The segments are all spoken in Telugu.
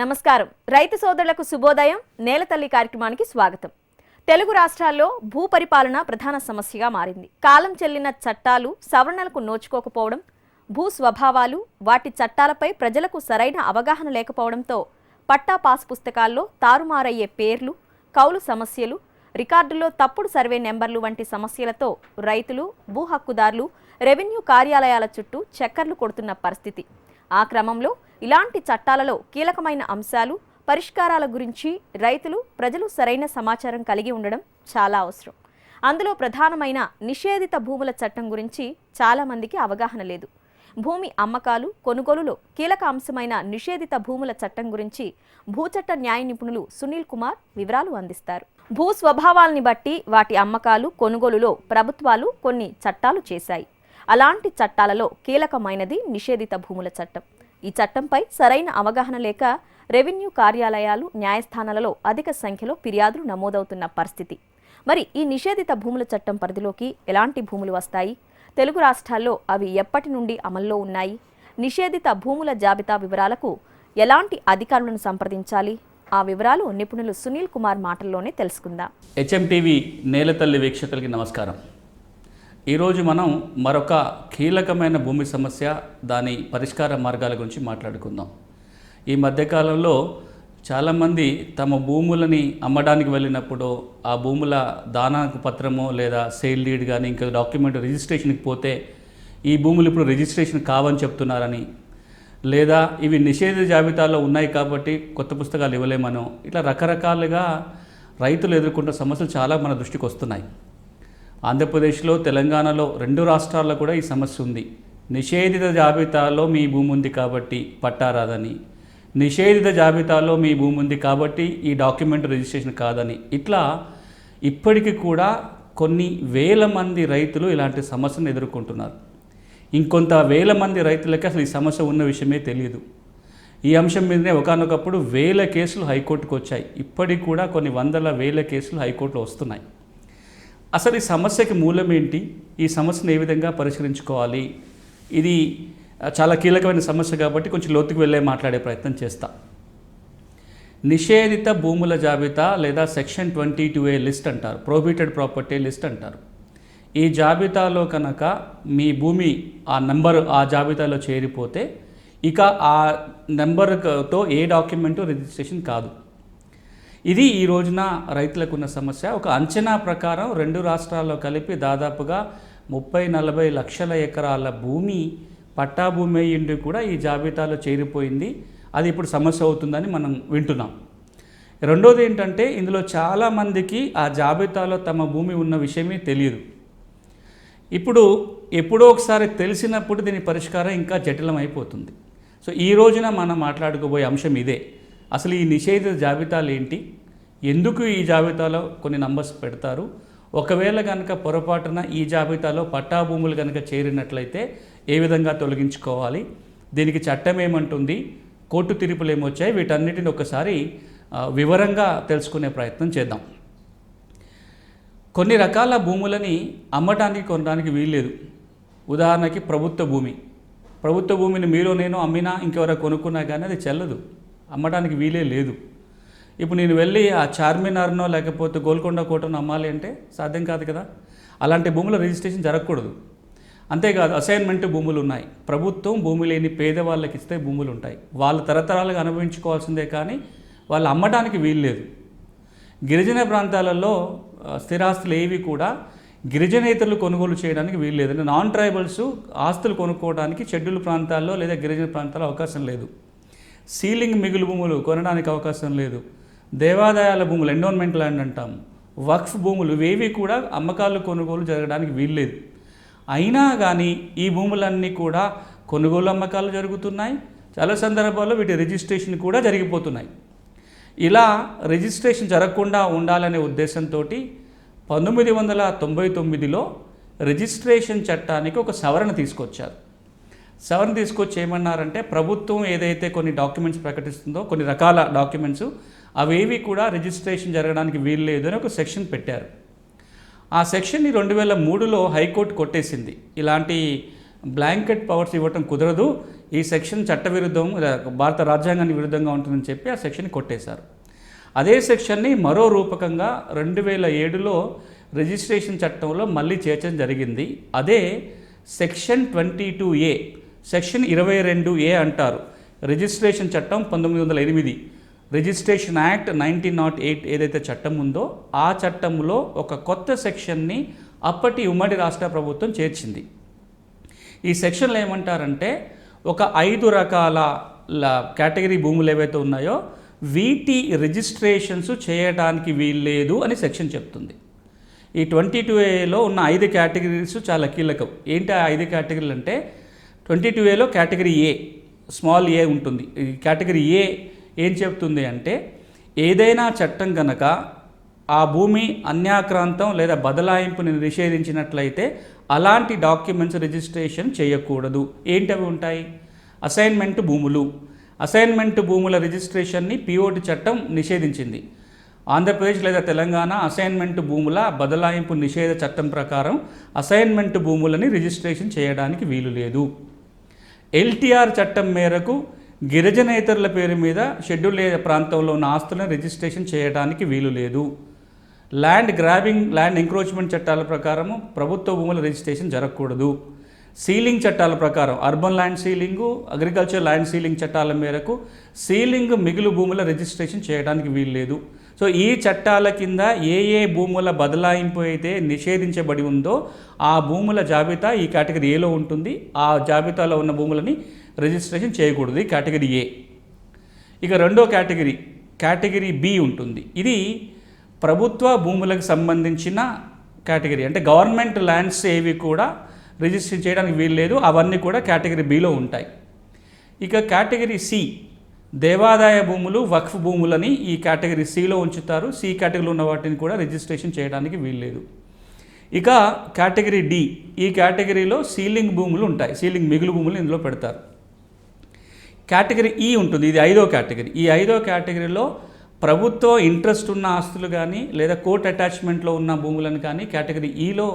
నమస్కారం. రైతు సోదరులకు శుభోదయం. నేలతల్లి కార్యక్రమానికి స్వాగతం. తెలుగు రాష్ట్రాల్లో భూ పరిపాలన ప్రధాన సమస్యగా మారింది. కాలం చెల్లిన చట్టాలు సవరణలకు నోచుకోకపోవడం భూ స్వభావాలు వాటి చట్టాలపై ప్రజలకు సరైన అవగాహన లేకపోవడంతో పట్టా పాస్ పుస్తకాల్లో తారుమారయ్యే పేర్లు కౌలు సమస్యలు రికార్డుల్లో తప్పుడు సర్వే నెంబర్లు వంటి సమస్యలతో రైతులు భూ హక్కుదారులు రెవెన్యూ కార్యాలయాల చుట్టూ చక్కర్లు కొడుతున్న పరిస్థితి. ఆ క్రమంలో ఇలాంటి చట్టాలలో కీలకమైన అంశాలు పరిష్కారాల గురించి రైతులు ప్రజలు సరైన సమాచారం కలిగి ఉండడం చాలా అవసరం. అందులో ప్రధానమైన నిషేధిత భూముల చట్టం గురించి చాలామందికి అవగాహన లేదు. భూమి అమ్మకాలు కొనుగోలులో కీలక అంశమైన నిషేధిత భూముల చట్టం గురించి భూచట్ట న్యాయ నిపుణులు సునీల్ కుమార్ వివరాలు అందిస్తారు. భూ స్వభావాల్ని బట్టి వాటి అమ్మకాలు కొనుగోలులో ప్రభుత్వాలు కొన్ని చట్టాలు చేశాయి. అలాంటి చట్టాలలో కీలకమైనది నిషేధిత భూముల చట్టం. ఈ చట్టంపై సరైన అవగాహన లేక రెవెన్యూ కార్యాలయాలు న్యాయస్థానాలలో అధిక సంఖ్యలో ఫిర్యాదులు నమోదవుతున్న పరిస్థితి. మరి ఈ నిషేధిత భూముల చట్టం పరిధిలోకి ఎలాంటి భూములు వస్తాయి? తెలుగు రాష్ట్రాల్లో అవి ఎప్పటి నుండి అమల్లో ఉన్నాయి? నిషేధిత భూముల జాబితా వివరాలకు ఎలాంటి అధికారులను సంప్రదించాలి? ఆ వివరాలు నిపుణులు సునీల్ కుమార్ మాటల్లోనే తెలుసుకుందాం. హెచ్ఎంటీవీ నేలతల్లి వీక్షకులకి నమస్కారం. ఈరోజు మనం మరొక కీలకమైన భూమి సమస్య దాని పరిష్కార మార్గాల గురించి మాట్లాడుకుందాం. ఈ మధ్యకాలంలో చాలామంది తమ భూములని అమ్మడానికి వెళ్ళినప్పుడు ఆ భూముల దానాకు పత్రము లేదా సేల్ డీడ్ కానీ ఇంకా డాక్యుమెంట్ రిజిస్ట్రేషన్కి పోతే ఈ భూములు ఇప్పుడు రిజిస్ట్రేషన్ కావని చెప్తున్నారని లేదా ఇవి నిషేధ జాబితాలో ఉన్నాయి కాబట్టి కొత్త పుస్తకాలు ఇవ్వలేమనో ఇట్లా రకరకాలుగా రైతులు ఎదుర్కొంటున్న సమస్యలు చాలా మన దృష్టికి వస్తున్నాయి. ఆంధ్రప్రదేశ్లో తెలంగాణలో రెండు రాష్ట్రాల్లో కూడా ఈ సమస్య ఉంది. నిషేధిత జాబితాలో మీ భూమి ఉంది కాబట్టి పట్టారాదని నిషేధిత జాబితాలో మీ భూమి ఉంది కాబట్టి ఈ డాక్యుమెంట్ రిజిస్ట్రేషన్ కాదని. ఇట్లా ఇప్పటికీ కూడా కొన్ని వేల మంది రైతులు ఇలాంటి సమస్యను ఎదుర్కొంటున్నారు. ఇంకొంత వేల మంది రైతులకి అసలు ఈ సమస్య ఉన్న విషయమే తెలియదు. ఈ అంశం మీదనే ఒకనొకప్పుడు వేల కేసులు హైకోర్టుకు వచ్చాయి. ఇప్పటికి కూడా కొన్ని వందల వేల కేసులు హైకోర్టులో వస్తున్నాయి. అసలు ఈ సమస్యకి మూలం ఏంటి? ఈ సమస్యను ఏ విధంగా పరిష్కరించుకోవాలి? ఇది చాలా కీలకమైన సమస్య కాబట్టి కొంచెం లోతుకు వెళ్ళే మాట్లాడే ప్రయత్నం చేస్తా. నిషేధిత భూముల జాబితా లేదా section twenty two A list అంటారు. ప్రోహిబిటెడ్ ప్రాపర్టీ లిస్ట్ అంటారు. ఈ జాబితాలో కనుక మీ భూమి ఆ నెంబర్ ఆ జాబితాలో చేరిపోతే ఇక ఆ నెంబర్తో ఏ డాక్యుమెంటు రిజిస్ట్రేషన్ కాదు. ఇది ఈ రోజున రైతులకు ఉన్న సమస్య. ఒక అంచనా ప్రకారం రెండు రాష్ట్రాల్లో కలిపి దాదాపుగా ముప్పై నలభై లక్షల ఎకరాల భూమి పట్టా భూమి అయ్యిండి కూడా ఈ జాబితాలో చేరిపోయింది. అది ఇప్పుడు సమస్య అవుతుందని మనం వింటున్నాం. రెండోది ఏంటంటే ఇందులో చాలామందికి ఆ జాబితాలో తమ భూమి ఉన్న విషయమే తెలియదు. ఇప్పుడు ఎప్పుడో ఒకసారి తెలిసినప్పుడు దీని పరిష్కారం ఇంకా జటిలం అయిపోతుంది సో ఈ రోజున మనం మాట్లాడుకోబోయే అంశం ఇదే. అసలు ఈ నిషేధిత జాబితాలు ఏంటి? ఎందుకు ఈ జాబితాలో కొన్ని నంబర్స్ పెడతారు? ఒకవేళ కనుక పొరపాటున ఈ జాబితాలో పట్టా భూములు కనుక చేరినట్లయితే ఏ విధంగా తొలగించుకోవాలి? దీనికి చట్టం ఏమంటుంది? కోర్టు తీర్పులు ఏమొచ్చాయి వీటన్నిటిని ఒకసారి వివరంగా తెలుసుకునే ప్రయత్నం చేద్దాం. కొన్ని రకాల భూములని అమ్మటానికి కొనడానికి వీల్లేదు. ఉదాహరణకి ప్రభుత్వ భూమి. ప్రభుత్వ భూమిని మీరు నేను అమ్మినా ఇంకెవరో కొనుక్కున్నా కానీ అది చెల్లదు. అమ్మడానికి వీలే లేదు. ఇప్పుడు నేను వెళ్ళి ఆ చార్మినార్నో లేకపోతే గోల్కొండ కోటను అమ్మాలి అంటే సాధ్యం కాదు కదా? అలాంటి భూముల రిజిస్ట్రేషన్ జరగకూడదు. అంతేకాదు అసైన్మెంట్ భూములు ఉన్నాయి. ప్రభుత్వం భూమి లేని పేదవాళ్ళకి ఇస్తే భూములు ఉంటాయి. వాళ్ళు తరతరాలుగా అనుభవించుకోవాల్సిందే కానీ వాళ్ళు అమ్మడానికి వీల్లేదు గిరిజన ప్రాంతాలలో స్థిరాస్తులు ఏవి కూడా గిరిజనేతరులు కొనుగోలు చేయడానికి వీల్లేదు నాన్ ట్రైబల్స్ ఆస్తులు కొనుక్కోవడానికి షెడ్యూల్ ప్రాంతాల్లో లేదా గిరిజన ప్రాంతాల్లో అవకాశం లేదు. సీలింగ్ మిగులు భూములు కొనడానికి అవకాశం లేదు. దేవాదాయాల భూములు ఎండోన్మెంట్ ల్యాండ్ అంటాం. వక్ఫ్ భూములు ఇవేవి కూడా అమ్మకాలు కొనుగోలు జరగడానికి వీల్లేదు. అయినా కానీ ఈ భూములన్నీ కూడా కొనుగోలు అమ్మకాలు జరుగుతున్నాయి. చాలా సందర్భాల్లో వీటి రిజిస్ట్రేషన్ కూడా జరిగిపోతున్నాయి. ఇలా రిజిస్ట్రేషన్ జరగకుండా ఉండాలనే ఉద్దేశంతో పంతొమ్మిది వందల తొంభై తొమ్మిదిలో రిజిస్ట్రేషన్ చట్టానికి ఒక సవరణ తీసుకొచ్చారు. సెవెన్ తీసుకొచ్చి ఏమన్నారంటే ప్రభుత్వం ఏదైతే కొన్ని డాక్యుమెంట్స్ ప్రకటిస్తుందో కొన్ని రకాల డాక్యుమెంట్స్ అవేవి కూడా రిజిస్ట్రేషన్ జరగడానికి వీల్లేదు అని ఒక సెక్షన్ పెట్టారు. ఆ సెక్షన్ని రెండు వేల మూడులో హైకోర్టు కొట్టేసింది. ఇలాంటి బ్లాంకెట్ పవర్స్ ఇవ్వటం కుదరదు. ఈ సెక్షన్ చట్టవిరుద్ధం భారత రాజ్యాంగానికి విరుద్ధంగా ఉంటుందని చెప్పి ఆ సెక్షన్ కొట్టేశారు. అదే సెక్షన్ని మరో రూపకంగా రెండు వేల ఏడులో రిజిస్ట్రేషన్ చట్టంలో మళ్ళీ చేర్చడం జరిగింది. అదే section twenty two A section ఇరవై రెండు ఏ అంటారు? రిజిస్ట్రేషన్ చట్టం పంతొమ్మిది వందల ఎనిమిది. Registration act nineteen nought eight ఏదైతే చట్టం ఉందో ఆ చట్టంలో ఒక కొత్త సెక్షన్ని అప్పటి ఉమ్మడి రాష్ట్ర ప్రభుత్వం చేర్చింది. ఈ సెక్షన్లో ఏమంటారంటే ఒక ఐదు రకాల ల- కేటగిరీ భూములు ఏవైతే ఉన్నాయో వీటి రిజిస్ట్రేషన్స్ చేయడానికి వీల్లేదు అని సెక్షన్ చెప్తుంది. ఈ ట్వంటీ టూ ఏలో ఉన్న ఐదు కేటగిరీస్ చాలా కీలకం. ఏంటి ఆ ఐదు కేటగిరీలు అంటే ట్వంటీ టూ ఏలో కేటగిరీ ఏ స్మాల్ ఏ ఉంటుంది. ఈ కేటగిరీ ఏ ఏం చెప్తుంది అంటే ఏదైనా చట్టం కనుక ఆ భూమి అన్యాక్రాంతం లేదా బదలాయింపుని నిషేధించినట్లయితే అలాంటి డాక్యుమెంట్స్ రిజిస్ట్రేషన్ చేయకూడదు. ఏంటవి ఉంటాయి? అసైన్మెంట్ భూములు. అసైన్మెంట్ భూముల రిజిస్ట్రేషన్ని పిఓటి చట్టం నిషేధించింది. ఆంధ్రప్రదేశ్ లేదా తెలంగాణ అసైన్మెంట్ భూముల బదలాయింపు నిషేధ చట్టం ప్రకారం అసైన్మెంట్ భూములని రిజిస్ట్రేషన్ చేయడానికి వీలు లేదు. ఎల్టీఆర్ చట్టం మేరకు గిరిజనేతరుల పేరు మీద షెడ్యూల్ ప్రాంతంలో ఉన్న ఆస్తులను రిజిస్ట్రేషన్ చేయడానికి వీలు లేదు. ల్యాండ్ గ్రాబింగ్ ల్యాండ్ ఎంక్రోచ్మెంట్ చట్టాల ప్రకారము ప్రభుత్వ భూముల రిజిస్ట్రేషన్ జరగకూడదు. సీలింగ్ చట్టాల ప్రకారం urban land ceiling agriculture land ceiling చట్టాల మేరకు సీలింగ్ మిగులు భూముల రిజిస్ట్రేషన్ చేయడానికి వీలు లేదు. సో ఈ చట్టాల కింద ఏ ఏ భూముల బదలాయింపు అయితే నిషేధించబడి ఉందో ఆ భూముల జాబితా ఈ కేటగిరీ ఏలో ఉంటుంది. ఆ జాబితాలో ఉన్న భూములని రిజిస్ట్రేషన్ చేయకూడదు. ఈ కేటగిరీ ఏ. ఇక రెండో కేటగిరీ కేటగిరీ బి ఉంటుంది. ఇది ప్రభుత్వ భూములకు సంబంధించిన కేటగిరీ. అంటే గవర్నమెంట్ ల్యాండ్స్ ఏవి కూడా రిజిస్టర్ చేయడానికి వీలు లేదు అవన్నీ కూడా కేటగిరీ బిలో ఉంటాయి. ఇక కేటగిరీ సి దేవాదాయ భూములు వక్ఫ్ భూములని ఈ కేటగిరీ సిలో ఉంచుతారు. సి కేటగిరీలో ఉన్న వాటిని కూడా రిజిస్ట్రేషన్ చేయడానికి వీల్లేదు. ఇక కేటగిరీ డి ఈ కేటగిరీలో సీలింగ్ భూములు ఉంటాయి. సీలింగ్ మిగులు భూములు ఇందులో పెడతారు. కేటగిరీ ఈ ఉంటుంది. ఇది ఐదో కేటగిరీ. ఈ ఐదో కేటగిరీలో ప్రభుత్వ ఇంట్రెస్ట్ ఉన్న ఆస్తులు కానీ లేదా కోర్ట్ అటాచ్మెంట్లో ఉన్న భూములను కానీ కేటగిరీ e ఈలో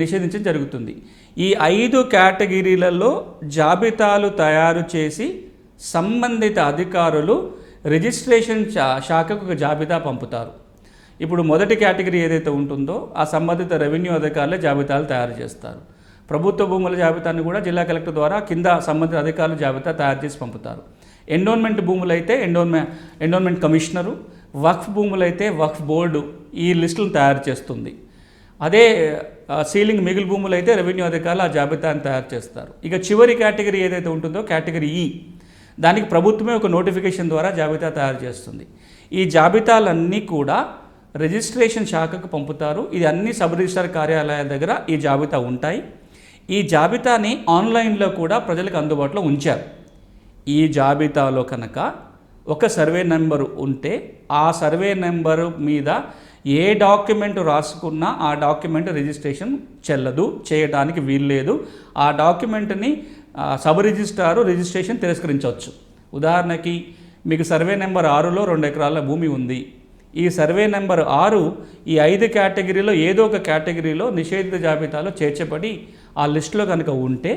నిషేధించడం జరుగుతుంది. ఈ ఐదు కేటగిరీలలో జాబితాలు తయారు చేసి సంబంధిత అధికారులు రిజిస్ట్రేషన్ శాఖకు ఒక జాబితా పంపుతారు. ఇప్పుడు మొదటి కేటగిరీ ఏదైతే ఉంటుందో ఆ సంబంధిత రెవెన్యూ అధికారులే జాబితాలు తయారు చేస్తారు. ప్రభుత్వ భూముల జాబితాను కూడా జిల్లా కలెక్టర్ ద్వారా కింద సంబంధిత అధికారులు జాబితా తయారు చేసి పంపుతారు. ఎండోన్మెంట్ భూములు అయితే ఎండోన్మె ఎండోన్మెంట్ కమిషనరు వక్ఫ్ భూములు అయితే వక్ఫ్ బోర్డు ఈ లిస్టులను తయారు చేస్తుంది. అదే సీలింగ్ మిగిలి భూములు అయితే రెవెన్యూ అధికారులు ఆ జాబితాను తయారు చేస్తారు. ఇక చివరి కేటగిరీ ఏదైతే ఉంటుందో కేటగిరీ ఈ. దానికి ప్రభుత్వమే ఒక నోటిఫికేషన్ ద్వారా జాబితా తయారు చేస్తుంది. ఈ జాబితాలన్నీ కూడా రిజిస్ట్రేషన్ శాఖకు పంపుతారు. ఇది అన్ని సబ్ రిజిస్టర్ కార్యాలయాల దగ్గర ఈ జాబితా ఉంటాయి. ఈ జాబితాని ఆన్లైన్లో కూడా ప్రజలకు అందుబాటులో ఉంచారు. ఈ జాబితాలో కనుక ఒక సర్వే నెంబరు ఉంటే ఆ సర్వే నెంబరు మీద ఏ డాక్యుమెంట్ రాసుకున్నా ఆ డాక్యుమెంట్ రిజిస్ట్రేషన్ చెల్లదు చేయడానికి వీల్లేదు. ఆ డాక్యుమెంట్ని సబ్ రిజిస్ట్రారు రిజిస్ట్రేషన్ తిరస్కరించవచ్చు. ఉదాహరణకి మీకు సర్వే నెంబర్ ఆరులో రెండు ఎకరాల భూమి ఉంది. ఈ సర్వే నెంబర్ ఆరు ఈ ఐదు కేటగిరీలో ఏదో ఒక కేటగిరీలో నిషేధిత జాబితాలో చేర్చబడి ఆ లిస్టులో కనుక ఉంటే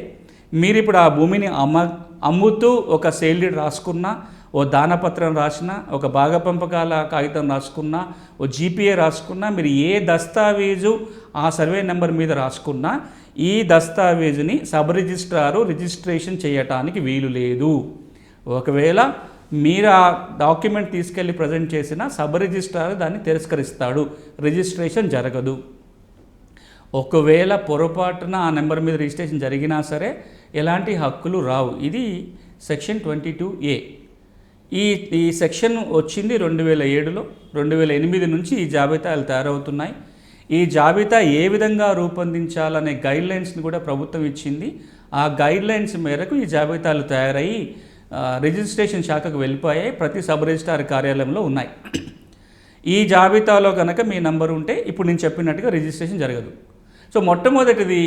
మీరు ఇప్పుడు ఆ భూమిని అమ్మ అమ్ముతూ ఒక సేల్ డీడ్ రాసుకున్నా ఓ దానపత్రం రాసిన ఒక భాగపంపకాల కాగితం రాసుకున్నా ఓ జీపీఏ రాసుకున్నా మీరు ఏ దస్తావేజు ఆ సర్వే నెంబర్ మీద రాసుకున్నా ఈ దస్తావేజుని సబ్ రిజిస్ట్రారు రిజిస్ట్రేషన్ చేయటానికి వీలు లేదు. ఒకవేళ మీరు ఆ డాక్యుమెంట్ తీసుకెళ్ళి ప్రజెంట్ చేసిన సబ్ రిజిస్ట్రార్ దాన్ని తిరస్కరిస్తాడు. రిజిస్ట్రేషన్ జరగదు. ఒకవేళ పొరపాటున ఆ నెంబర్ మీద రిజిస్ట్రేషన్ జరిగినా సరే ఎలాంటి హక్కులు రావు. ఇది సెక్షన్ ట్వంటీ టూ ఏ. ఈ ఈ సెక్షన్ వచ్చింది రెండు వేల ఏడులో. రెండు వేల ఎనిమిది నుంచి ఈ జాబితాలు తయారవుతున్నాయి. ఈ జాబితా ఏ విధంగా రూపొందించాలనే గైడ్లైన్స్ని కూడా ప్రభుత్వం ఇచ్చింది. ఆ గైడ్లైన్స్ మేరకు ఈ జాబితాలు తయారయ్యి రిజిస్ట్రేషన్ శాఖకు వెళ్ళిపోయాయి ప్రతి సబ్ రిజిస్ట్రార్ కార్యాలయంలో ఉన్నాయి. ఈ జాబితాలో కనుక మీ నంబర్ ఉంటే ఇప్పుడు నేను చెప్పినట్టుగా రిజిస్ట్రేషన్ జరగదు. సో మొట్టమొదటిది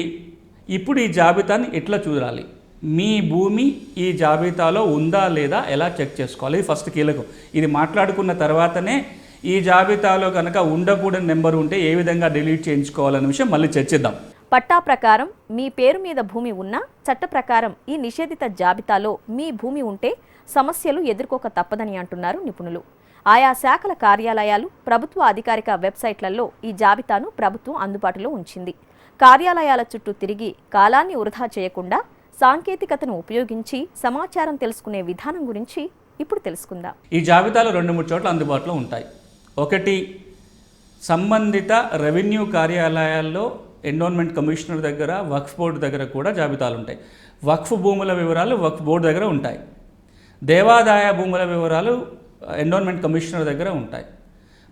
ఇప్పుడు ఈ జాబితాని ఎట్లా చూడాలి? మీ భూమి ఈ జాబితాలో ఉందా లేదా ఎలా చెక్ చేసుకోవాలి? ఇది ఫస్ట్ కీలకం. ఇది మాట్లాడుకున్న తర్వాతనే ఈ జాబితాలో కనుక ఉండకూడని నెంబర్ ఉంటే ఏ విధంగా డిలీట్ చేయించుకోవాలనే విషయం మళ్ళీ చర్చిద్దాం. పట్టా ప్రకారం మీ పేరు మీద భూమి ఉన్నా చట్ట ప్రకారం ఈ నిషేధిత జాబితాలో మీ భూమి ఉంటే సమస్యలు ఎదుర్కోక తప్పదని అంటున్నారు నిపుణులు. ఆయా శాఖల కార్యాలయాలు ప్రభుత్వ అధికారిక వెబ్సైట్లలో ఈ జాబితాను ప్రభుత్వం అందుబాటులో ఉంచింది. కార్యాలయాల చుట్టూ తిరిగి కాలాన్ని వృధా చేయకుండా సాంకేతికతను ఉపయోగించి సమాచారం తెలుసుకునే విధానం గురించి ఇప్పుడు తెలుసుకుందాం. ఈ జాబితాలో రెండు మూడు చోట్ల అందుబాటులో ఉంటాయి. ఒకటి సంబంధిత రెవెన్యూ కార్యాలయాల్లో ఎండోన్మెంట్ కమిషనర్ దగ్గర వక్ఫ్ బోర్డు దగ్గర కూడా జాబితాలు ఉంటాయి వక్ఫ్ భూముల వివరాలు వక్ఫ్ బోర్డు దగ్గర ఉంటాయి. దేవాదాయ భూముల వివరాలు ఎండోన్మెంట్ కమిషనర్ దగ్గర ఉంటాయి.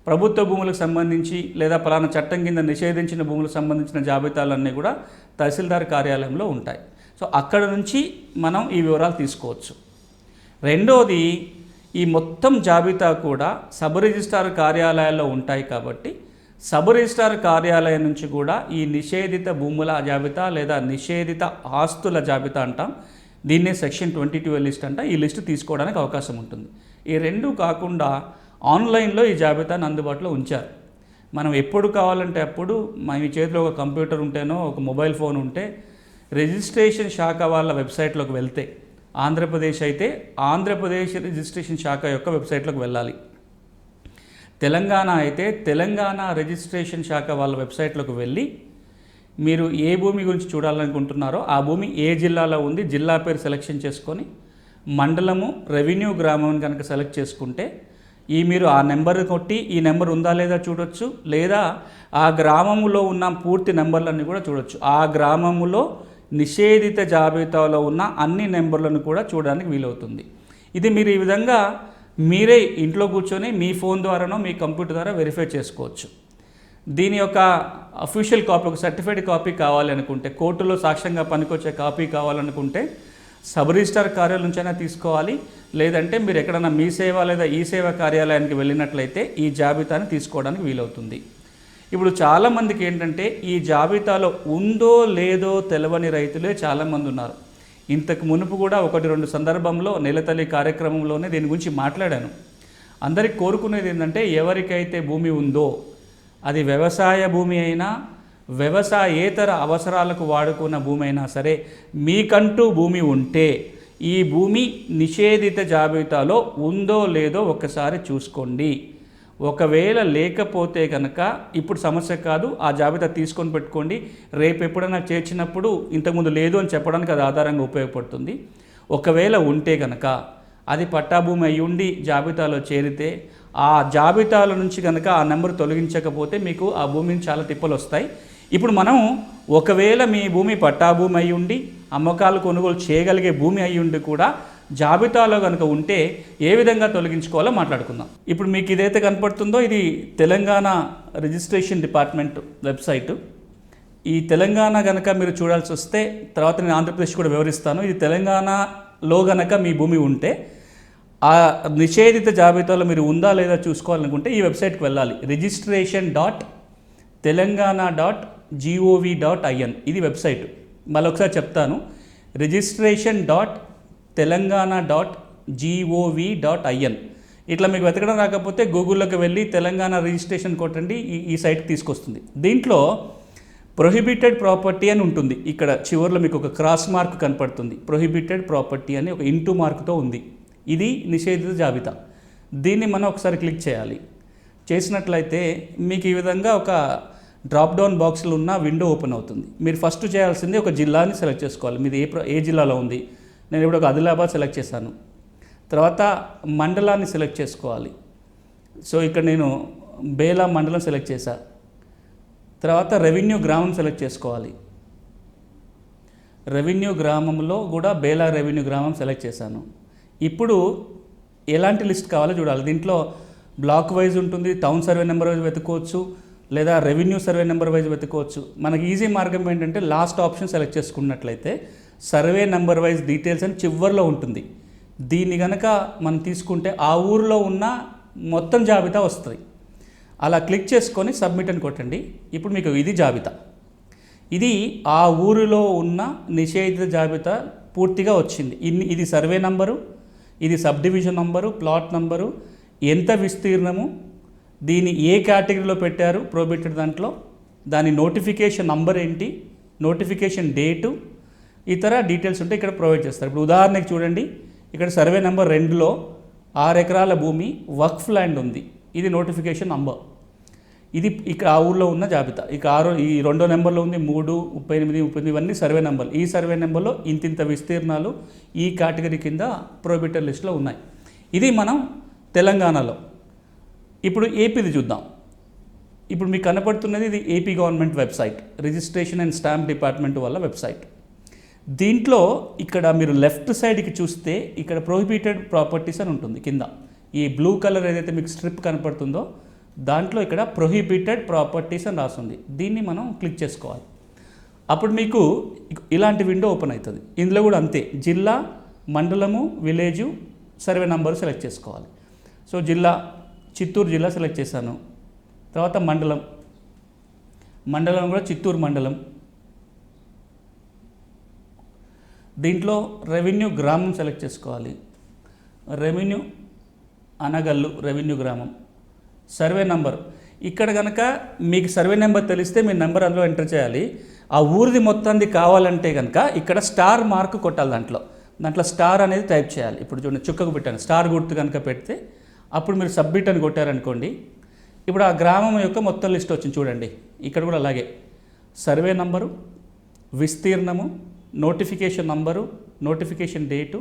ప్రభుత్వ భూములకు సంబంధించి లేదా పలానా చట్టం కింద నిషేధించిన భూములకు సంబంధించిన జాబితాలన్నీ కూడా తహసీల్దార్ కార్యాలయంలో ఉంటాయి. సో అక్కడ నుంచి మనం ఈ వివరాలు తీసుకోవచ్చు. రెండోది ఈ మొత్తం జాబితా కూడా సబ్ రిజిస్ట్రార్ కార్యాలయాల్లో ఉంటాయి కాబట్టి సబ్ రిజిస్ట్రార్ కార్యాలయం నుంచి కూడా ఈ నిషేధిత భూముల జాబితా లేదా నిషేధిత ఆస్తుల జాబితా అంటాం. దీన్నే సెక్షన్ ట్వంటీ టూ లిస్ట్ అంట. ఈ లిస్ట్ తీసుకోవడానికి అవకాశం ఉంటుంది. ఈ రెండు కాకుండా ఆన్లైన్లో ఈ జాబితాను అందుబాటులో ఉంచారు. మనం ఎప్పుడు కావాలంటే అప్పుడు మన మీ చేతిలో ఒక కంప్యూటర్ ఉంటేనో ఒక మొబైల్ ఫోన్ ఉంటే రిజిస్ట్రేషన్ శాఖ వాళ్ళ వెబ్సైట్లోకి వెళ్తే ఆంధ్రప్రదేశ్ అయితే ఆంధ్రప్రదేశ్ రిజిస్ట్రేషన్ శాఖ యొక్క వెబ్సైట్లోకి వెళ్ళాలి. తెలంగాణ అయితే తెలంగాణ రిజిస్ట్రేషన్ శాఖ వాళ్ళ వెబ్సైట్లోకి వెళ్ళి మీరు ఏ భూమి గురించి చూడాలనుకుంటున్నారో ఆ భూమి ఏ జిల్లాలో ఉంది జిల్లా పేరు సెలెక్షన్ చేసుకొని మండలము రెవెన్యూ గ్రామం కనుక సెలెక్ట్ చేసుకుంటే ఈ మీరు ఆ నెంబర్ కొట్టి ఈ నెంబర్ ఉందా లేదా చూడొచ్చు లేదా ఆ గ్రామములో ఉన్న పూర్తి నెంబర్లన్నీ కూడా చూడొచ్చు. ఆ గ్రామములో నిషేధిత జాబితాలో ఉన్న అన్ని నెంబర్లను కూడా చూడడానికి వీలవుతుంది. ఇది మీరు ఈ విధంగా మీరే ఇంట్లో కూర్చొని మీ ఫోన్ ద్వారానో మీ కంప్యూటర్ ద్వారా వెరిఫై చేసుకోవచ్చు. దీని యొక్క అఫీషియల్ కాపీ ఒక సర్టిఫైడ్ కాపీ కావాలనుకుంటే కోర్టులో సాక్ష్యంగా పనికొచ్చే కాపీ కావాలనుకుంటే సబ్ రిజిస్టార్ కార్యాలయం నుంచైనా తీసుకోవాలి. లేదంటే మీరు ఎక్కడైనా మీ సేవ లేదా ఈ సేవ కార్యాలయానికి వెళ్ళినట్లయితే ఈ జాబితాని తీసుకోవడానికి వీలవుతుంది. ఇప్పుడు చాలామందికి ఏంటంటే ఈ జాబితాలో ఉందో లేదో తెలవని రైతులే చాలామంది ఉన్నారు. ఇంతకు మునుపు కూడా ఒకటి రెండు సందర్భంలో నెలతల్లి కార్యక్రమంలోనే దీని గురించి మాట్లాడాను. అందరికి కోరుకునేది ఏంటంటే ఎవరికైతే భూమి ఉందో అది వ్యవసాయ భూమి అయినా వ్యవసాయేతర అవసరాలకు వాడుకున్న భూమి అయినా సరే మీకంటూ భూమి ఉంటే ఈ భూమి నిషేధిత జాబితాలో ఉందో లేదో ఒకసారి చూసుకోండి. ఒకవేళ లేకపోతే కనుక ఇప్పుడు సమస్య కాదు ఆ జాబితా తీసుకొని పెట్టుకోండి. రేపు ఎప్పుడైనా చేర్చినప్పుడు ఇంతకుముందు లేదు అని చెప్పడానికి అది ఆధారంగా ఉపయోగపడుతుంది. ఒకవేళ ఉంటే కనుక అది పట్టాభూమి అయి ఉండి జాబితాలో చేరితే ఆ జాబితాల నుంచి కనుక ఆ నెంబర్ తొలగించకపోతే మీకు ఆ భూమిని చాలా తిప్పలు వస్తాయి. ఇప్పుడు మనం ఒకవేళ మీ భూమి పట్టాభూమి అయి ఉండి అమ్మకాలు కొనుగోలు చేయగలిగే భూమి అయి ఉండి కూడా జాబితాలో కనుక ఉంటే ఏ విధంగా తొలగించుకోవాలో మాట్లాడుకుందాం. ఇప్పుడు మీకు ఇదైతే కనపడుతుందో ఇది తెలంగాణ రిజిస్ట్రేషన్ డిపార్ట్మెంట్ వెబ్సైటు. ఈ తెలంగాణ కనుక మీరు చూడాల్సి వస్తే తర్వాత నేను ఆంధ్రప్రదేశ్ కూడా వివరిస్తాను. ఇది తెలంగాణలో గనక మీ భూమి ఉంటే ఆ నిషేధిత జాబితాలో మీరు ఉందా లేదా చూసుకోవాలనుకుంటే ఈ వెబ్సైట్కి వెళ్ళాలి. Registration dot Telangana dot GOV dot IN ఇది వెబ్సైట్. మళ్ళీ ఒకసారి చెప్తాను. Registration dot Telangana dot GOV dot IN ఇట్లా మీకు వెతకడం రాకపోతే గూగుల్లోకి వెళ్ళి తెలంగాణ రిజిస్ట్రేషన్ కొట్టండి ఈ ఈ సైట్కి తీసుకొస్తుంది. దీంట్లో ప్రొహిబిటెడ్ ప్రాపర్టీ అని ఉంటుంది. ఇక్కడ చివరిలో మీకు ఒక క్రాస్ మార్క్ కనపడుతుంది. ప్రొహిబిటెడ్ ప్రాపర్టీ అని ఒక ఇంటూ మార్క్తో ఉంది. ఇది నిషేధిత జాబితా. దీన్ని మనం ఒకసారి క్లిక్ చేయాలి. చేసినట్లయితే మీకు ఈ విధంగా ఒక డ్రాప్ డౌన్ బాక్స్లో ఉన్న విండో ఓపెన్ అవుతుంది. మీరు ఫస్ట్ చేయాల్సింది ఒక జిల్లాని సెలెక్ట్ చేసుకోవాలి. మీది ఏ ప్ర- ఏ జిల్లాలో ఉంది? నేను ఇప్పుడు ఒక ఆదిలాబాద్ సెలెక్ట్ చేశాను. తర్వాత మండలాన్ని సెలెక్ట్ చేసుకోవాలి. సో ఇక్కడ నేను బేలా మండలం సెలెక్ట్ చేశాను తర్వాత రెవెన్యూ గ్రామం సెలెక్ట్ చేసుకోవాలి. రెవెన్యూ గ్రామంలో కూడా బేలా రెవెన్యూ గ్రామం సెలెక్ట్ చేశాను. ఇప్పుడు ఎలాంటి లిస్ట్ కావాలో చూడాలి. దీంట్లో బ్లాక్ వైజ్ ఉంటుంది టౌన్ సర్వే నెంబర్ వైజ్ వెతుకోవచ్చు లేదా రెవెన్యూ సర్వే నెంబర్ వైజ్ వెతుకోవచ్చు మనకి ఈజీ మార్గం ఏంటంటే లాస్ట్ ఆప్షన్ సెలెక్ట్ చేసుకున్నట్లయితే సర్వే నెంబర్ వైజ్ డీటెయిల్స్ అని చివరిలో ఉంటుంది. దీన్ని కనుక మనం తీసుకుంటే ఆ ఊరిలో ఉన్న మొత్తం జాబితా వస్తుంది. అలా క్లిక్ చేసుకొని సబ్మిట్ అని కొట్టండి. ఇప్పుడు మీకు ఇది జాబితా. ఇది ఆ ఊరిలో ఉన్న నిషేధిత జాబితా పూర్తిగా వచ్చింది. ఇన్ని ఇది సర్వే నంబరు ఇది sub division number plot number ఎంత విస్తీర్ణము దీన్ని ఏ కేటగిరీలో పెట్టారు ప్రోబిటెడ్ దాంట్లో దాని నోటిఫికేషన్ నంబర్ ఏంటి నోటిఫికేషన్ డేటు ఇతర డీటెయిల్స్ ఉంటే ఇక్కడ ప్రొవైడ్ చేస్తారు. ఇప్పుడు ఉదాహరణకి చూడండి ఇక్కడ సర్వే నెంబర్ రెండులో ఆరు ఎకరాల భూమి వక్ఫ్ ల్యాండ్ ఉంది. ఇది నోటిఫికేషన్ నంబర్ ఇది ఇక్కడ ఆ ఊర్లో ఉన్న జాబితా. ఇక ఆరో ఈ రెండో నెంబర్లో ఉంది మూడు ముప్పై ఎనిమిది ముప్పై ఎనిమిది ఇవన్నీ సర్వే నెంబర్లు ఈ సర్వే నెంబర్లో ఇంతింత విస్తీర్ణాలు ఈ కేటగిరీ కింద ప్రొహిబిటర్ లిస్ట్లో ఉన్నాయి. ఇది మనం తెలంగాణలో. ఇప్పుడు ఏపీది చూద్దాం. ఇప్పుడు మీకు కనపడుతున్నది ఇది AP government website. Registration and stamp department వల్ల వెబ్సైట్. దీంట్లో ఇక్కడ మీరు లెఫ్ట్ సైడ్కి చూస్తే ఇక్కడ ప్రొహిబిటెడ్ ప్రాపర్టీస్ అని ఉంటుంది కింద. ఈ బ్లూ కలర్ ఏదైతే మీకు స్ట్రిప్ కనపడుతుందో దాంట్లో ఇక్కడ ప్రొహిబిటెడ్ ప్రాపర్టీస్ అని రాస్తుంది దీన్ని మనం క్లిక్ చేసుకోవాలి. అప్పుడు మీకు ఇలాంటి విండో ఓపెన్ అవుతుంది. ఇందులో కూడా అంతే. జిల్లా మండలము విలేజు సర్వే నంబరు సెలెక్ట్ చేసుకోవాలి. సో జిల్లా చిత్తూరు జిల్లా సెలెక్ట్ చేశాను. తర్వాత మండలం. మండలం కూడా చిత్తూరు మండలం. దీంట్లో రెవెన్యూ గ్రామం సెలెక్ట్ చేసుకోవాలి. రెవెన్యూ అనగల్లు రెవెన్యూ గ్రామం. Survey number. ఇక్కడ కనుక మీకు సర్వే నెంబర్ తెలిస్తే మీ నెంబర్ అందులో ఎంటర్ చేయాలి. ఆ ఊరిది మొత్తాన్ని కావాలంటే కనుక ఇక్కడ స్టార్ మార్క్ కొట్టాలి దాంట్లో. దాంట్లో స్టార్ అనేది టైప్ చేయాలి. ఇప్పుడు చూడండి చుక్కకు పెట్టాను. స్టార్ గుర్తు కనుక పెడితే అప్పుడు మీరు సబ్మిట్ అని కొట్టారనుకోండి. ఇప్పుడు ఆ గ్రామం యొక్క మొత్తం లిస్ట్ వచ్చింది చూడండి. ఇక్కడ కూడా అలాగే. సర్వే నంబరు విస్తీర్ణము నోటిఫికేషన్ నంబరు నోటిఫికేషన్ డేటు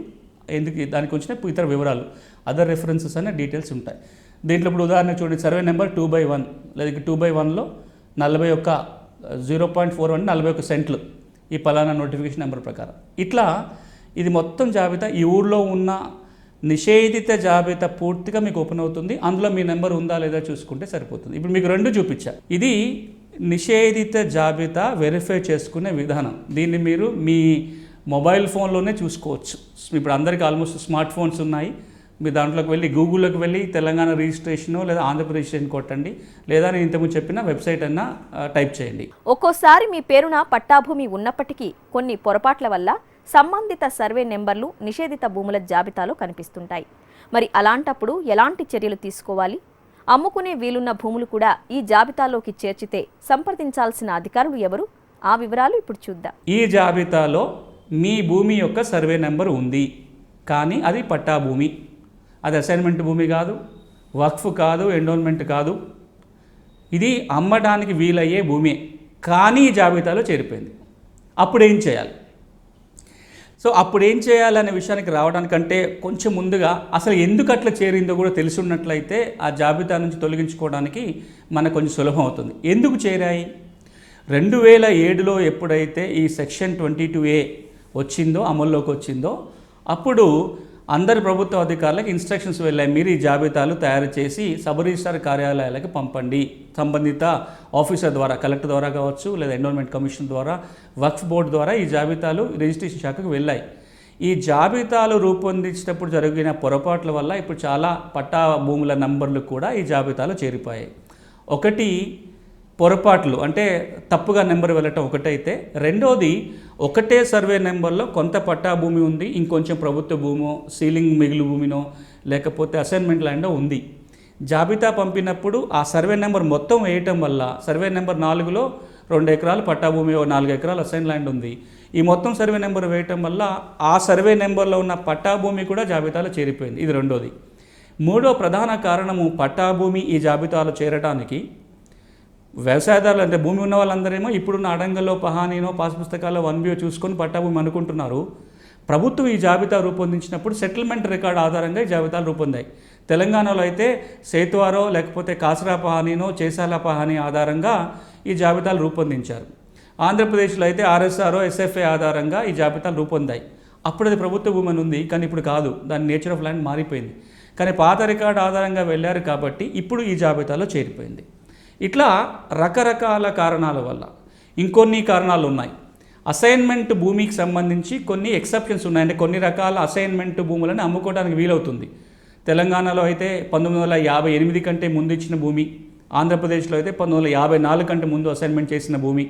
ఎందుకు దానికి వచ్చిన ఇతర వివరాలు అదర్ రెఫరెన్సెస్ అనే డీటెయిల్స్ ఉంటాయి. దీంట్లో ఇప్పుడు ఉదాహరణ చూడండి survey number two by one లేదా టూ బై వన్లో నలభై ఒక్క జీరో పాయింట్ ఫోర్ వన్ నలభై ఒక్క సెంట్లు ఈ పలానా నోటిఫికేషన్ నెంబర్ ప్రకారం. ఇట్లా ఇది మొత్తం జాబితా ఈ ఊర్లో ఉన్న నిషేధిత జాబితా పూర్తిగా మీకు ఓపెన్ అవుతుంది. అందులో మీ నెంబర్ ఉందా లేదా చూసుకుంటే సరిపోతుంది. ఇప్పుడు మీకు రెండు చూపించా. ఇది నిషేధిత జాబితా వెరిఫై చేసుకునే విధానం. దీన్ని మీరు మీ మొబైల్ ఫోన్లోనే చూసుకోవచ్చు. ఇప్పుడు అందరికీ ఆల్మోస్ట్ స్మార్ట్ ఫోన్స్ ఉన్నాయి. మీ దాంట్లోకి వెళ్ళి గూగుల్లోకి వెళ్ళి తెలంగాణ రిజిస్ట్రేషను లేదా ఆంధ్రప్రదేశ్ కొట్టండి. లేదా నేను ఇంతకుముందు చెప్పిన వెబ్సైట్ అయినా టైప్ చేయండి. ఒక్కోసారి మీ పేరున పట్టాభూమి ఉన్నప్పటికీ కొన్ని పొరపాట్ల వల్ల సంబంధిత సర్వే నెంబర్లు నిషేధిత భూముల జాబితాలో కనిపిస్తుంటాయి. మరి అలాంటప్పుడు ఎలాంటి చర్యలు తీసుకోవాలి? అమ్ముకునే వీలున్న భూములు కూడా ఈ జాబితాలోకి చేర్చితే సంప్రదించాల్సిన అధికారులు ఎవరు? ఆ వివరాలు ఇప్పుడు చూద్దాం. ఈ జాబితాలో మీ భూమి యొక్క సర్వే నెంబర్ ఉంది. కానీ అది పట్టా భూమి. అది అసైన్మెంట్ భూమి కాదు వక్ఫ్ కాదు ఎండోన్మెంట్ కాదు. ఇది అమ్మడానికి వీలయ్యే భూమి. కానీ ఈ జాబితాలో చేరిపోయింది. అప్పుడు ఏం చేయాలి? సో అప్పుడు ఏం చేయాలనే విషయానికి రావడానికంటే కొంచెం ముందుగా అసలు ఎందుకు అట్లా చేరిందో కూడా తెలిసి ఉన్నట్లయితే ఆ జాబితా నుంచి తొలగించుకోవడానికి మనకు కొంచెం సులభం అవుతుంది. ఎందుకు చేరాయి? రెండు వేల ఏడులో ఎప్పుడైతే ఈ సెక్షన్ ట్వంటీ టూ ఏ వచ్చిందో అమల్లోకి వచ్చిందో అప్పుడు అందరి ప్రభుత్వ అధికారులకు ఇన్స్ట్రక్షన్స్ వెళ్ళాయి. మీరు ఈ జాబితాలు తయారు చేసి సబ్ రిజిస్టార్ కార్యాలయాలకు పంపండి. సంబంధిత ఆఫీసర్ ద్వారా కలెక్టర్ ద్వారా కావచ్చు లేదా ఎండోన్మెంట్ కమిషన్ ద్వారా వక్ఫ్ బోర్డు ద్వారా ఈ జాబితాలు రిజిస్ట్రేషన్ శాఖకు వెళ్ళాయి. ఈ జాబితాలు రూపొందించేటప్పుడు జరిగిన పొరపాట్ల వల్ల ఇప్పుడు చాలా పట్టా భూముల నంబర్లు కూడా ఈ జాబితాలో చేరిపోయాయి. ఒకటి పొరపాట్లు అంటే తప్పుగా నెంబర్ వెళ్ళటం ఒకటైతే రెండోది ఒకటే సర్వే నెంబర్లో కొంత పట్టా భూమి ఉంది ఇంకొంచెం ప్రభుత్వ భూమో సీలింగ్ మిగిలి భూమినో లేకపోతే అసైన్మెంట్ ల్యాండో ఉంది. జాబితా పంపినప్పుడు ఆ సర్వే నెంబర్ మొత్తం వేయటం వల్ల సర్వే నెంబర్ నాలుగులో రెండు ఎకరాలు పట్టాభూమి నాలుగు ఎకరాలు అసైన్ ల్యాండ్ ఉంది. ఈ మొత్తం సర్వే నెంబర్ వేయటం వల్ల ఆ సర్వే నెంబర్లో ఉన్న పట్టా భూమి కూడా జాబితాలో చేరిపోయింది. ఇది రెండోది. మూడో ప్రధాన కారణము పట్టా భూమి ఈ జాబితాలో చేరడానికి వ్యవసాయదారులు అంటే భూమి ఉన్న వాళ్ళందరేమో ఇప్పుడున్న అడంగల్లో పహానీనో పాస్ పుస్తకాల్లో వన్ బియో చూసుకొని పట్టాభూమి అనుకుంటున్నారు. ప్రభుత్వం ఈ జాబితా రూపొందించినప్పుడు సెటిల్మెంట్ రికార్డ్ ఆధారంగా ఈ జాబితాలు రూపొందాయి. తెలంగాణలో అయితే సేతువారో లేకపోతే కాసరా పహానీనో చేసాల పహానీ ఆధారంగా ఈ జాబితాలు రూపొందించారు. ఆంధ్రప్రదేశ్లో అయితే ఆర్ఎస్ఆర్ఓ ఎస్ఎఫ్ఏ ఆధారంగా ఈ జాబితాలు రూపొందాయి. అప్పుడు అది ప్రభుత్వ భూమి అని ఉంది కానీ ఇప్పుడు కాదు. దాని నేచర్ ఆఫ్ ల్యాండ్ మారిపోయింది. కానీ పాత రికార్డు ఆధారంగా వెళ్ళారు కాబట్టి ఇప్పుడు ఈ జాబితాలో చేరిపోయింది. ఇట్లా రకరకాల కారణాల వల్ల ఇంకొన్ని కారణాలు ఉన్నాయి అసైన్మెంట్ భూమికి సంబంధించి కొన్ని ఎక్సెప్షన్స్ ఉన్నాయి. అంటే కొన్ని రకాల అసైన్మెంట్ భూములను అమ్ముకోవడానికి వీలవుతుంది. తెలంగాణలో అయితే పంతొమ్మిది వందల యాభై ఎనిమిది కంటే ముందు ఇచ్చిన భూమి ఆంధ్రప్రదేశ్లో అయితే పంతొమ్మిది వందల యాభై నాలుగు కంటే ముందు అసైన్మెంట్ చేసిన భూమి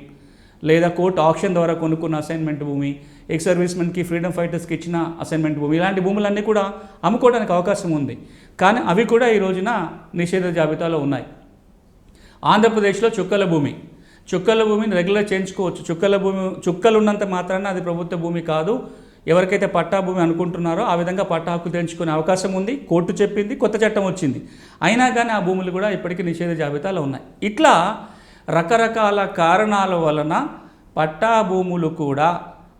లేదా కోర్టు ఆప్షన్ ద్వారా కొనుక్కున్న అసైన్మెంట్ భూమి ఎక్స్ సర్వీస్మెన్కి ఫ్రీడమ్ ఫైటర్స్కి ఇచ్చిన అసైన్మెంట్ భూమి ఇలాంటి భూములన్నీ కూడా అమ్ముకోవడానికి అవకాశం ఉంది. కానీ అవి కూడా ఈ రోజున నిషేధ జాబితాలో ఉన్నాయి. ఆంధ్రప్రదేశ్లో చుక్కల భూమి. చుక్కల భూమిని రెగ్యులర్ చేయించుకోవచ్చు. చుక్కల భూమి చుక్కలు ఉన్నంత మాత్రాన అది ప్రభుత్వ భూమి కాదు. ఎవరికైతే పట్టా భూమి అనుకుంటున్నారో ఆ విధంగా పట్టా హక్కు తెంచుకునే అవకాశం ఉంది. కోర్టు చెప్పింది కొత్త చట్టం వచ్చింది. అయినా కానీ ఆ భూములు కూడా ఇప్పటికీ నిషేధ జాబితాలో ఉన్నాయి. ఇట్లా రకరకాల కారణాల వలన పట్టా భూములు కూడా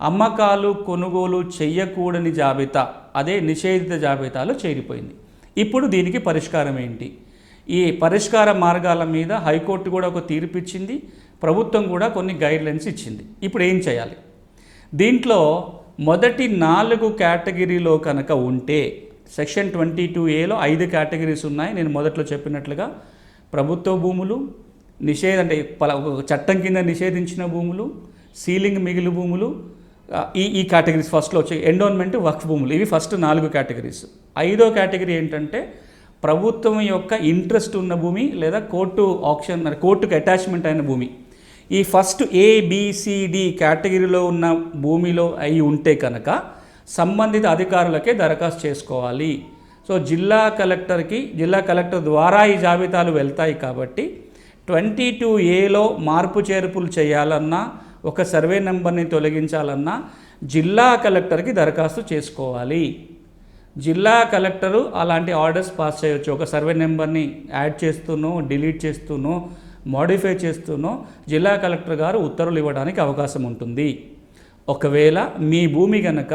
అమ్మకాలు కొనుగోలు చేయకూడని జాబితా అదే నిషేధిత జాబితాలో చేరిపోయింది. ఇప్పుడు దీనికి పరిష్కారం ఏంటి? ఈ పరిష్కార మార్గాల మీద హైకోర్టు కూడా ఒక తీర్పు ఇచ్చింది ప్రభుత్వం కూడా కొన్ని గైడ్లైన్స్ ఇచ్చింది. ఇప్పుడు ఏం చేయాలి? దీంట్లో మొదటి నాలుగు కేటగిరీలో కనుక ఉంటే సెక్షన్ ట్వంటీ టూ ఏలో ఐదు కేటగిరీస్ ఉన్నాయి. నేను మొదట్లో చెప్పినట్లుగా ప్రభుత్వ భూములు నిషేధ అంటే పల- చట్టం కింద నిషేధించిన భూములు సీలింగ్ మిగిలి భూములు ఈ ఈ కేటగిరీస్ ఫస్ట్లో వచ్చాయి ఎండోన్మెంట్ వక్ఫ్ భూములు. ఇవి ఫస్ట్ నాలుగు కేటగిరీస్. ఐదో కేటగిరీ ఏంటంటే ప్రభుత్వం యొక్క ఇంట్రెస్ట్ ఉన్న భూమి లేదా కోర్టు ఆప్షన్ కోర్టుకు అటాచ్మెంట్ అయిన భూమి. ఈ ఫస్ట్ ఏబిసిడి కేటగిరీలో ఉన్న భూమిలో అయి ఉంటే కనుక సంబంధిత అధికారులకే దరఖాస్తు చేసుకోవాలి. సో జిల్లా కలెక్టర్కి జిల్లా కలెక్టర్ ద్వారా ఈ జాబితాలు వెళ్తాయి కాబట్టి ట్వంటీ టూ ఏలో మార్పు చేర్పులు చేయాలన్నా ఒక సర్వే నెంబర్ని తొలగించాలన్నా జిల్లా కలెక్టర్కి దరఖాస్తు చేసుకోవాలి. జిల్లా కలెక్టరు అలాంటి ఆర్డర్స్ పాస్ చేయొచ్చు. ఒక సర్వే నెంబర్ని యాడ్ చేస్తూనో డిలీట్ చేస్తూనో మోడిఫై చేస్తూనో జిల్లా కలెక్టర్ గారు ఉత్తర్వులు ఇవ్వడానికి అవకాశం ఉంటుంది. ఒకవేళ మీ భూమి గనక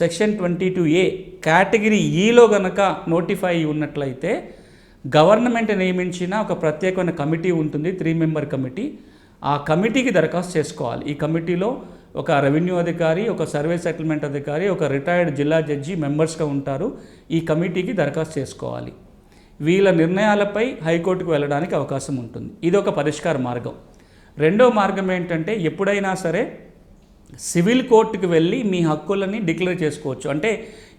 section twenty two A category ఈలో గనక నోటిఫై అయి ఉన్నట్లయితే గవర్నమెంట్ నియమించిన ఒక ప్రత్యేకమైన కమిటీ ఉంటుంది త్రీ మెంబర్ కమిటీ. ఆ కమిటీకి దరఖాస్తు చేసుకోవాలి. ఈ కమిటీలో ఒక రెవెన్యూ అధికారి ఒక సర్వే సెటిల్మెంట్ అధికారి ఒక రిటైర్డ్ జిల్లా జడ్జి మెంబర్స్గా ఉంటారు. ఈ కమిటీకి దరఖాస్తు చేసుకోవాలి. వీళ్ళ నిర్ణయాలపై హైకోర్టుకు వెళ్ళడానికి అవకాశం ఉంటుంది. ఇది ఒక పరిష్కార మార్గం. రెండో మార్గం ఏంటంటే ఎప్పుడైనా సరే సివిల్ కోర్టుకు వెళ్ళి మీ హక్కులని డిక్లేర్ చేసుకోవచ్చు. అంటే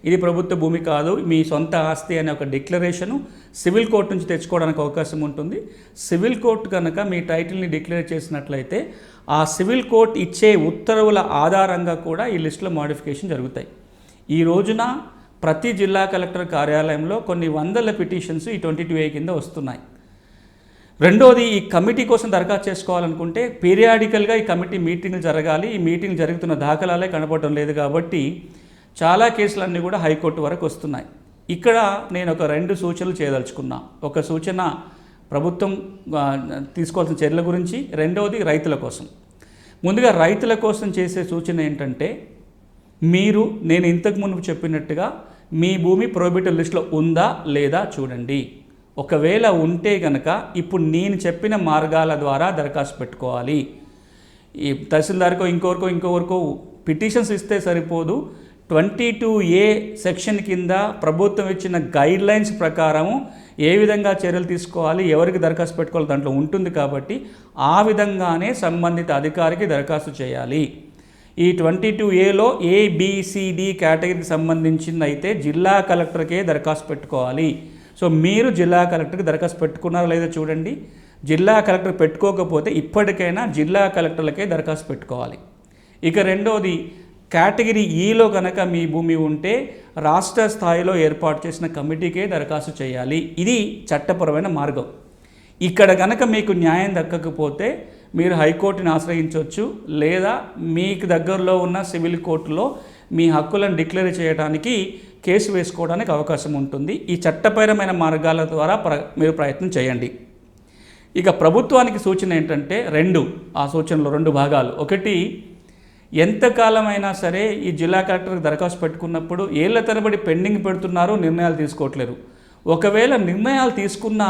ఇది ప్రభుత్వ భూమి కాదు మీ సొంత ఆస్తి అనే ఒక డిక్లరేషను సివిల్ కోర్టు నుంచి తెచ్చుకోవడానికి అవకాశం ఉంటుంది. సివిల్ కోర్టు కనుక మీ టైటిల్ని డిక్లేర్ చేసినట్లయితే ఆ సివిల్ కోర్ట్ ఇచ్చే ఉత్తర్వుల ఆధారంగా కూడా ఈ లిస్టులో మోడిఫికేషన్ జరుగుతాయి. ఈ రోజున ప్రతి జిల్లా కలెక్టర్ కార్యాలయంలో కొన్ని వందల పిటిషన్స్ ఈ ట్వంటీ టూ ఏ కింద వస్తున్నాయి. రెండోది ఈ కమిటీ కోసం దరఖాస్తు చేసుకోవాలనుకుంటే పీరియాడికల్గా ఈ కమిటీ మీటింగ్లు జరగాలి. ఈ మీటింగ్ జరుగుతున్న దాఖలాలే కనపడడం లేదు కాబట్టి చాలా కేసులన్నీ కూడా హైకోర్టు వరకు వస్తున్నాయి. ఇక్కడ నేను ఒక రెండు సూచనలు చేయదలుచుకున్నా. ఒక సూచన ప్రభుత్వం తీసుకోవాల్సిన చర్యల గురించి రెండవది రైతుల కోసం. ముందుగా రైతుల కోసం చేసే సూచన ఏంటంటే మీరు నేను ఇంతకు మునుపు చెప్పినట్టుగా మీ భూమి ప్రోబిటర్ లిస్ట్లో ఉందా లేదా చూడండి. ఒకవేళ ఉంటే కనుక ఇప్పుడు నేను చెప్పిన మార్గాల ద్వారా దరఖాస్తు పెట్టుకోవాలి. ఈ తహసీల్దార్కో ఇంకొకరికో ఇంకొకరికో పిటిషన్స్ ఇస్తే సరిపోదు. ట్వంటీ టూ ఏ సెక్షన్ కింద ప్రభుత్వం ఇచ్చిన గైడ్ లైన్స్ ప్రకారం ఏ విధంగా చర్యలు తీసుకోవాలి ఎవరికి దరఖాస్తు పెట్టుకోవాలి దాంట్లో ఉంటుంది కాబట్టి ఆ విధంగానే సంబంధిత అధికారికి దరఖాస్తు చేయాలి. ఈ ట్వంటీ టూ ఏలో ఏబిసిడి కేటగిరీకి సంబంధించింది అయితే జిల్లా కలెక్టర్కే దరఖాస్తు పెట్టుకోవాలి. సో మీరు జిల్లా కలెక్టర్కి దరఖాస్తు పెట్టుకున్నారో లేదో చూడండి. జిల్లా కలెక్టర్ పెట్టుకోకపోతే ఇప్పటికైనా జిల్లా కలెక్టర్లకే దరఖాస్తు పెట్టుకోవాలి. ఇక రెండోది కేటగిరీ ఈలో కనుక మీ భూమి ఉంటే రాష్ట్ర స్థాయిలో ఏర్పాటు చేసిన కమిటీకే దరఖాస్తు చేయాలి. ఇది చట్టపరమైన మార్గం. ఇక్కడ కనుక మీకు న్యాయం దక్కకపోతే మీరు హైకోర్టుని ఆశ్రయించవచ్చు లేదా మీకు దగ్గరలో ఉన్న సివిల్ కోర్టులో మీ హక్కులను డిక్లేర్ చేయడానికి కేసు వేసుకోవడానికి అవకాశం ఉంటుంది. ఈ చట్టపరమైన మార్గాల ద్వారా ప్ర మీరు ప్రయత్నం చేయండి. ఇక ప్రభుత్వానికి సూచన ఏంటంటే రెండు ఆ సూచనలో రెండు భాగాలు. ఒకటి ఎంతకాలమైనా సరే ఈ జిల్లా కలెక్టర్కి దరఖాస్తు పెట్టుకున్నప్పుడు ఏళ్ళ తరబడి పెండింగ్ పెడుతున్నారు నిర్ణయాలు తీసుకోవట్లేరు ఒకవేళ నిర్ణయాలు తీసుకున్నా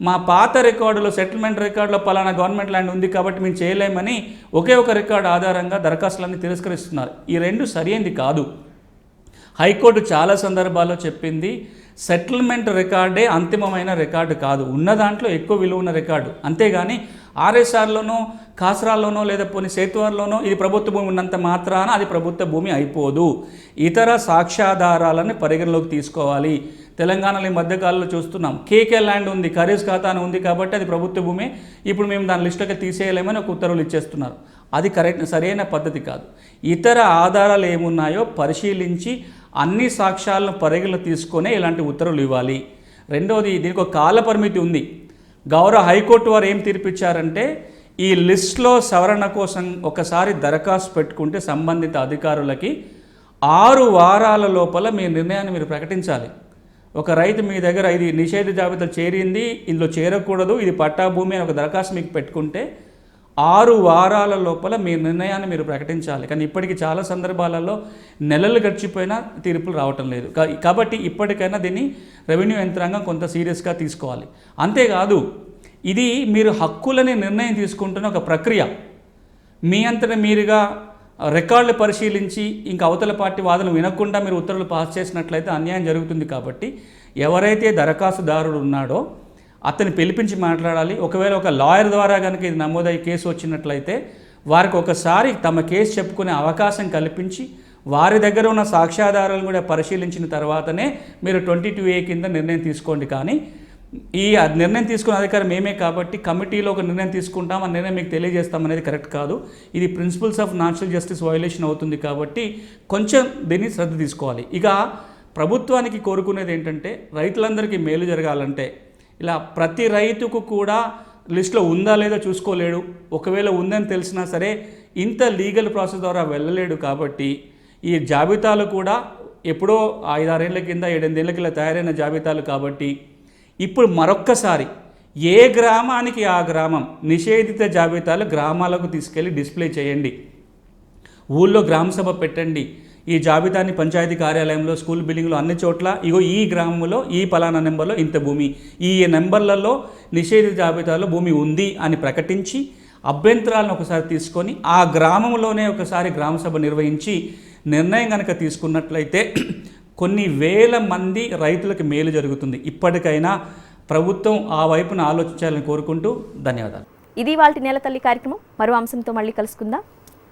మా పాత రికార్డులో సెటిల్మెంట్ రికార్డులో పలానా గవర్నమెంట్ ల్యాండ్ ఉంది కాబట్టి మేము చేయలేమని ఒకే ఒక రికార్డు ఆధారంగా దరఖాస్తులన్నీ తిరస్కరిస్తున్నారు. ఈ రెండు సరైనది కాదు. హైకోర్టు చాలా సందర్భాల్లో చెప్పింది సెటిల్మెంట్ రికార్డే అంతిమమైన రికార్డు కాదు. ఉన్న దాంట్లో ఎక్కువ విలువ ఉన్న రికార్డు. అంతేగాని ఆర్ఎస్ఆర్లోనో కాసరాల్లోనో లేదా పోనీ సేతువార్లోనో ఇది ప్రభుత్వ భూమి ఉన్నంత మాత్రాన అది ప్రభుత్వ భూమి అయిపోదు. ఇతర సాక్ష్యాధారాలను పరిగణలోకి తీసుకోవాలి. తెలంగాణలో ఈ మధ్యకాలంలో చూస్తున్నాం. కేకే ల్యాండ్ ఉంది ఖరీజ్ ఖాతా అని ఉంది కాబట్టి అది ప్రభుత్వ భూమి. ఇప్పుడు మేము దాని లిస్టులోకి తీసేయలేమని ఒక ఉత్తర్వులు ఇచ్చేస్తున్నారు. అది కరెక్ట్ సరైన పద్ధతి కాదు. ఇతర ఆధారాలు ఏమున్నాయో పరిశీలించి అన్ని సాక్ష్యాలను పరిగణలో తీసుకొనే ఇలాంటి ఉత్తర్వులు ఇవ్వాలి. రెండవది దీనికి ఒక కాల పరిమితి ఉంది. గౌరవ హైకోర్టు వారు ఏం తీర్పిచ్చారంటే ఈ లిస్ట్లో సవరణ కోసం ఒకసారి దరఖాస్తు పెట్టుకుంటే సంబంధిత అధికారులకి ఆరు వారాల లోపల మీ నిర్ణయాన్ని మీరు ప్రకటించాలి. ఒక రైతు మీ దగ్గర ఇది నిషేధ జాబితా చేరింది ఇందులో చేరకూడదు ఇది పట్టా భూమి అని ఒక దరఖాస్తు మీకు పెట్టుకుంటే ఆరు వారాల లోపల మీ నిర్ణయాన్ని మీరు ప్రకటించాలి. కానీ ఇప్పటికీ చాలా సందర్భాలలో నెలలు గడిచిపోయినా తీర్పులు రావటం లేదు. కాబట్టి ఇప్పటికైనా దీన్ని రెవెన్యూ యంత్రాంగం కొంత సీరియస్గా తీసుకోవాలి. అంతేకాదు ఇది మీరు హక్కులని నిర్ణయం తీసుకుంటున్న ఒక ప్రక్రియ. మీ అంతటా మీరుగా రికార్డులు పరిశీలించి ఇంకా అవతల పార్టీ వాదనలు వినకుండా మీరు ఉత్తర్వులు పాస్ చేసినట్లయితే అన్యాయం జరుగుతుంది కాబట్టి ఎవరైతే దరఖాస్తుదారుడు ఉన్నాడో అతన్ని పిలిపించి మాట్లాడాలి. ఒకవేళ ఒక లాయర్ ద్వారా కనుక ఇది నమోదయ్యే కేసు వచ్చినట్లయితే వారికి ఒకసారి తమ కేసు చెప్పుకునే అవకాశం కల్పించి వారి దగ్గర ఉన్న సాక్ష్యాధారాలను కూడా పరిశీలించిన తర్వాతనే మీరు ట్వంటీ టూ ఏ కింద నిర్ణయం తీసుకోండి. కానీ ఈ నిర్ణయం తీసుకున్న అధికారం మేమే కాబట్టి కమిటీలో ఒక నిర్ణయం తీసుకుంటాం ఆ నిర్ణయం మీకు తెలియజేస్తాం అనేది కరెక్ట్ కాదు. ఇది principles of natural justice violation అవుతుంది కాబట్టి కొంచెం దీన్ని శ్రద్ధ తీసుకోవాలి. ఇక ప్రభుత్వానికి కోరుకునేది ఏంటంటే రైతులందరికీ మేలు జరగాలంటే ఇలా ప్రతి రైతుకు కూడా లిస్ట్లో ఉందా లేదా చూసుకోలేడు. ఒకవేళ ఉందని తెలిసినా సరే ఇంత లీగల్ ప్రాసెస్ ద్వారా వెళ్ళలేడు కాబట్టి ఈ జాబితాలు కూడా ఎప్పుడో ఐదారేళ్ళ కింద ఏడెనిమిదేళ్ళ కింద తయారైన జాబితాలు కాబట్టి ఇప్పుడు మరొక్కసారి ఏ గ్రామానికి ఆ గ్రామం? నిషేధిత జాబితాలు గ్రామాలకు తీసుకెళ్ళి డిస్ప్లే చేయండి. ఊళ్ళో గ్రామసభ పెట్టండి. ఈ జాబితాని పంచాయతీ కార్యాలయంలో స్కూల్ బిల్డింగ్లో అన్ని చోట్ల ఇగో ఈ గ్రామంలో ఈ పలానా నెంబర్లో ఇంత భూమి. ఈ నెంబర్లలో నిషేధిత జాబితాలో భూమి ఉంది అని ప్రకటించి అభ్యంతరాలను ఒకసారి తీసుకొని ఆ గ్రామంలోనే ఒకసారి గ్రామసభ నిర్వహించి నిర్ణయం కనుక తీసుకున్నట్లయితే కొన్ని వేల మంది రైతులకు మేలు జరుగుతుంది. ఇప్పటికైనా ప్రభుత్వం ఆ వైపున ఆలోచించాలని కోరుకుంటూ ధన్యవాదాలు. ఇది వాళ్ళ నేల తల్లి కార్యక్రమం. మరో అంశంతో మళ్ళీ కలుసుకుందాం.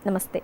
నమస్తే.